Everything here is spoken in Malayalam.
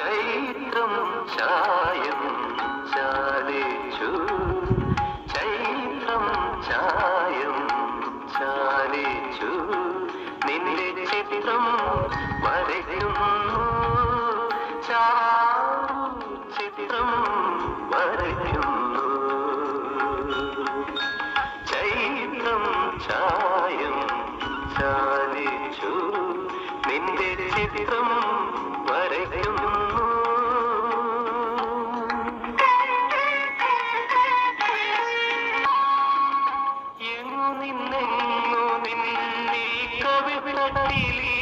ചൈത്രം ചായം ചാലിച്ചു. ചൈത്രം ചായം ചാലിച്ചു. നിന്റെ ചിത്രം വരയ്ക്കുന്നു. ചിത്രം വരയ്ക്കുന്നു. ചൈത്രം ചായം ചാലിച്ചു. നിന്റെ ചിത്രം ಕಡಲಿಯ